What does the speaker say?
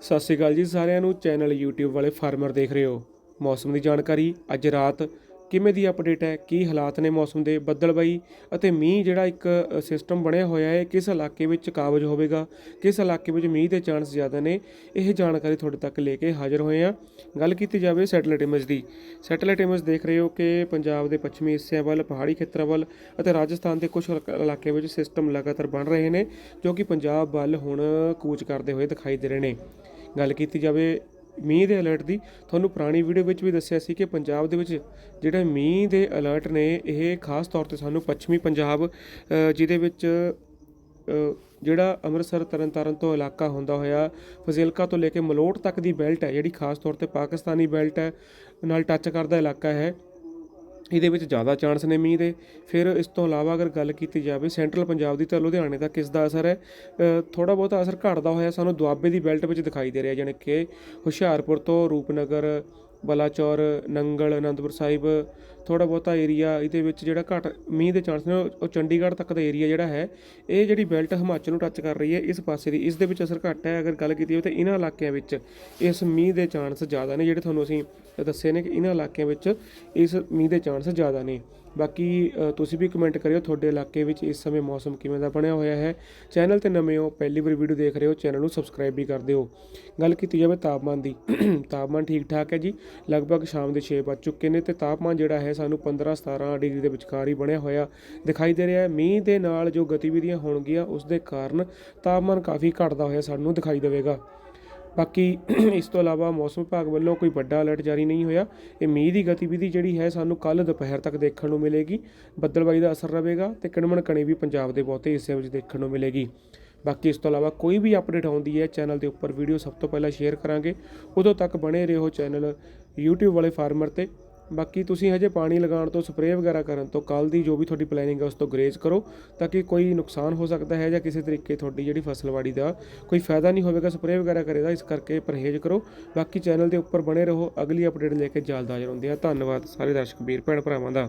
ਸਤਿ ਸ਼੍ਰੀ ਅਕਾਲ ਜੀ ਸਾਰਿਆਂ ਨੂੰ। ਚੈਨਲ YouTube ਵਾਲੇ ਫਾਰਮਰ ਦੇਖ ਰਹੇ ਹੋ। ਮੌਸਮ ਦੀ ਜਾਣਕਾਰੀ, ਅੱਜ ਰਾਤ ਕਿਵੇਂ ਦੀ ਅਪਡੇਟ ਹੈ, ਕੀ ਹਾਲਾਤ ਨੇ ਮੌਸਮ ਦੇ, ਬੱਦਲਬਾਈ ਅਤੇ ਮੀਂਹ ਜਿਹੜਾ ਇੱਕ ਸਿਸਟਮ ਬਣਿਆ ਹੋਇਆ ਹੈ, ਕਿਸ ਇਲਾਕੇ ਵਿੱਚ ਕਾਬਜ ਹੋਵੇਗਾ, ਕਿਸ ਇਲਾਕੇ ਵਿੱਚ ਮੀਂਹ ਦੇ ਚਾਂਸ ਜ਼ਿਆਦਾ ਨੇ, ਇਹ ਜਾਣਕਾਰੀ ਤੁਹਾਡੇ ਤੱਕ ਲੈ ਕੇ ਹਾਜ਼ਰ ਹੋਏ ਹਾਂ। ਗੱਲ ਕੀਤੀ ਜਾਵੇ ਸੈਟਲਾਈਟ ਇਮੇਜ ਦੀ। ਸੈਟਲਾਈਟ ਇਮੇਜ ਦੇਖ ਰਹੇ ਹੋ ਕਿ ਪੰਜਾਬ ਦੇ ਪੱਛਮੀ ਹਿੱਸਿਆਂ ਵੱਲ, ਪਹਾੜੀ ਖੇਤਰਾਂ ਵੱਲ ਅਤੇ ਰਾਜਸਥਾਨ ਦੇ ਕੁਝ ਇਲਾਕੇ ਵਿੱਚ ਸਿਸਟਮ ਲਗਾਤਾਰ ਬਣ ਰਹੇ ਨੇ, ਜੋ ਕਿ ਪੰਜਾਬ ਵੱਲ ਹੁਣ ਕੂਚ ਕਰਦੇ ਹੋਏ ਦਿਖਾਈ ਦੇ ਰਹੇ ਨੇ। ਗੱਲ ਕੀਤੀ ਜਾਵੇ ਮੀਂਹ ਦੇ ਅਲਰਟ ਦੀ। ਤੁਹਾਨੂੰ ਪੁਰਾਣੀ ਵੀਡੀਓ ਵਿੱਚ ਵੀ ਦੱਸਿਆ ਸੀ ਕਿ ਪੰਜਾਬ ਦੇ ਵਿੱਚ ਜਿਹੜੇ ਮੀਂਹ ਦੇ ਅਲਰਟ ਨੇ, ਇਹ ਖਾਸ ਤੌਰ ਤੇ ਸਾਨੂੰ ਪੱਛਮੀ ਪੰਜਾਬ ਜਿਹਦੇ ਵਿੱਚ ਜਿਹੜਾ ਅੰਮ੍ਰਿਤਸਰ, ਤਰਨਤਾਰਨ ਤੋਂ ਇਲਾਕਾ ਹੁੰਦਾ ਹੋਇਆ, ਫਜ਼ਿਲਕਾ ਤੋਂ ਲੈ ਕੇ ਮਲੋਟ ਤੱਕ ਦੀ ਬੈਲਟ ਹੈ, ਜਿਹੜੀ ਖਾਸ ਤੌਰ ਤੇ ਪਾਕਿਸਤਾਨੀ ਬੈਲਟ ਹੈ, ਨਾਲ ਟੱਚ ਕਰਦਾ ਇਲਾਕਾ ਹੈ। ਇਹਦੇ ਵਿੱਚ ਜ਼ਿਆਦਾ ਚਾਂਸ ਨੇ ਮੀਂਹ ਦੇ। ਫਿਰ ਇਸ ਤੋਂ ਇਲਾਵਾ ਅਗਰ ਗੱਲ ਕੀਤੀ ਜਾਵੇ ਸੈਂਟਰਲ ਪੰਜਾਬ ਦੀ ਤਾਂ ਲੁਧਿਆਣੇ ਦਾ ਕਿਸ ਦਾ ਅਸਰ ਹੈ ਥੋੜਾ ਬਹੁਤਾ ਅਸਰ ਘਟਦਾ ਹੋਇਆ ਸਾਨੂੰ ਦੁਆਬੇ ਦੀ ਬੈਲਟ ਵਿੱਚ ਦਿਖਾਈ ਦੇ ਰਿਹਾ, ਜਾਣੀ ਕਿ ਹੁਸ਼ਿਆਰਪੁਰ ਤੋਂ ਰੂਪਨਗਰ ਬਲਾਚੌਰ, ਨੰਗਲ, ਅਨੰਦਪੁਰ ਸਾਹਿਬ ਥੋੜਾ ਬਹੁਤਾ ਏਰੀਆ ਇਹਦੇ ਵਿੱਚ ਜਿਹੜਾ ਘਟ ਮੀਂਹ ਦੇ ਚਾਂਸ ਨੇ, ਉਹ ਉਹ ਚੰਡੀਗੜ੍ਹ ਤੱਕ ਦਾ ਏਰੀਆ ਜਿਹੜਾ ਹੈ, ਇਹ ਜਿਹੜੀ ਬੈਲਟ ਹਿਮਾਚਲ ਨੂੰ ਟੱਚ ਕਰ ਰਹੀ ਹੈ ਇਸ ਪਾਸੇ ਦੀ। ਇਸ ਦੇ ਵਿੱਚ ਅਸਰ ਘੱਟ ਹੈ, ਅਗਰ ਗੱਲ ਕੀਤੀ ਜਾਵੇ ਤਾਂ ਇਹਨਾਂ ਇਲਾਕਿਆਂ ਵਿੱਚ ਇਸ ਮੀਂਹ ਦੇ ਚਾਂਸ ਜ਼ਿਆਦਾ ਨੇ, ਜਿਹੜੇ ਤੁਹਾਨੂੰ ਅਸੀਂ ਦੱਸੇ ਨੇ ਕਿ ਇਹਨਾਂ ਇਲਾਕਿਆਂ ਵਿੱਚ ਇਸ ਮੀਂਹ ਦੇ ਚਾਂਸ ਜ਼ਿਆਦਾ ਨੇ। ਬਾਕੀ ਤੁਸੀਂ ਵੀ ਕਮੈਂਟ ਕਰਿਓ ਤੁਹਾਡੇ ਇਲਾਕੇ ਵਿੱਚ ਇਸ ਸਮੇਂ ਮੌਸਮ ਕਿਵੇਂ ਦਾ ਬਣਿਆ ਹੋਇਆ ਹੈ। ਚੈਨਲ ਤੇ ਨਵੇਂ ਹੋ, ਪਹਿਲੀ ਵਾਰ ਵੀਡੀਓ ਦੇਖ ਰਹੇ ਹੋ ਚੈਨਲ ਨੂੰ ਸਬਸਕ੍ਰਾਈਬ ਵੀ ਕਰ ਦਿਓ। ਗੱਲ ਕੀਤੀ ਜਾਵੇ ਤਾਪਮਾਨ ਦੀ, ਤਾਪਮਾਨ ਠੀਕ ਠਾਕ ਹੈ ਜੀ। ਲਗਭਗ ਸ਼ਾਮ ਦੇ 6 ਵੱਜ ਚੁੱਕੇ ਨੇ ਤੇ ਤਾਪਮਾਨ ਜਿਹੜਾ ਹੈ ਸਾਨੂੰ 15 17 ਡਿਗਰੀ ਦੇ ਵਿਚਕਾਰ ਹੀ ਬਣਿਆ ਹੋਇਆ ਦਿਖਾਈ ਦੇ ਰਿਹਾ ਹੈ। ਮੀਂਹ ਦੇ ਨਾਲ ਜੋ ਗਤੀਵਿਧੀਆਂ ਹੋਣਗੀਆਂ ਉਸ ਦੇ ਕਾਰਨ ਤਾਪਮਾਨ ਕਾਫੀ ਘਟਦਾ ਹੋਇਆ ਸਾਨੂੰ ਦਿਖਾਈ ਦੇਵੇਗਾ। ਬਾਕੀ ਇਸ ਤੋਂ ਇਲਾਵਾ ਮੌਸਮ ਵਿਭਾਗ ਵੱਲੋਂ ਕੋਈ ਵੱਡਾ ਅਲਰਟ ਜਾਰੀ ਨਹੀਂ ਹੋਇਆ। ਇਹ ਮੀਂਹ ਦੀ ਗਤੀਵਿਧੀ ਜਿਹੜੀ ਹੈ ਸਾਨੂੰ ਕੱਲ ਦੁਪਹਿਰ ਤੱਕ ਦੇਖਣ ਨੂੰ ਮਿਲੇਗੀ। ਬੱਦਲਬਾਈ ਦਾ ਅਸਰ ਰਹੇਗਾ ਤੇ ਕਿਣਮਣ ਕਣੀ ਵੀ ਪੰਜਾਬ ਦੇ ਬਹੁਤੇ ਹਿੱਸਿਆਂ ਵਿੱਚ ਦੇਖਣ ਨੂੰ ਮਿਲੇਗੀ। ਬਾਕੀ ਇਸ ਤੋਂ ਇਲਾਵਾ ਕੋਈ ਵੀ ਅਪਡੇਟ ਆਉਂਦੀ ਹੈ, ਚੈਨਲ ਦੇ ਉੱਪਰ ਵੀਡੀਓ ਸਭ ਤੋਂ ਪਹਿਲਾਂ ਸ਼ੇਅਰ ਕਰਾਂਗੇ। ਉਦੋਂ ਤੱਕ ਬਣੇ ਰਹੋ ਚੈਨਲ YouTube ਵਾਲੇ ਫਾਰਮਰ ਤੇ। ਬਾਕੀ ਤੁਸੀਂ ਹਜੇ ਪਾਣੀ ਲਗਾਉਣ ਤੋਂ, ਸਪਰੇਅ ਵਗੈਰਾ ਕਰਨ ਤੋਂ ਕੱਲ ਦੀ ਜੋ ਵੀ ਤੁਹਾਡੀ ਪਲੈਨਿੰਗ ਹੈ ਉਸ ਤੋਂ ਗਰੇਜ਼ ਕਰੋ ਤਾਂ ਕਿ ਕੋਈ ਨੁਕਸਾਨ ਹੋ ਸਕਦਾ ਹੈ ਜਾਂ ਕਿਸੇ ਤਰੀਕੇ ਤੁਹਾਡੀ ਜਿਹੜੀ ਫਸਲਵਾੜੀ ਦਾ ਕੋਈ ਫਾਇਦਾ ਨਹੀਂ ਹੋਵੇਗਾ, ਸਪਰੇਅ ਵਗੈਰਾ ਕਰੇਗਾ ਇਸ ਕਰਕੇ ਪਰਹੇਜ਼ ਕਰੋ। ਬਾਕੀ ਚੈਨਲ ਦੇ ਉੱਪਰ ਬਣੇ ਰਹੋ, ਅਗਲੀ ਅਪਡੇਟ ਲੈ ਕੇ ਜਲਦ ਹਾਜ਼ਰ ਹੁੰਦੇ ਆ। ਧੰਨਵਾਦ ਸਾਰੇ ਦਰਸ਼ਕ, ਵੀਰ ਭੈਣ ਭਰਾਵਾਂ ਦਾ।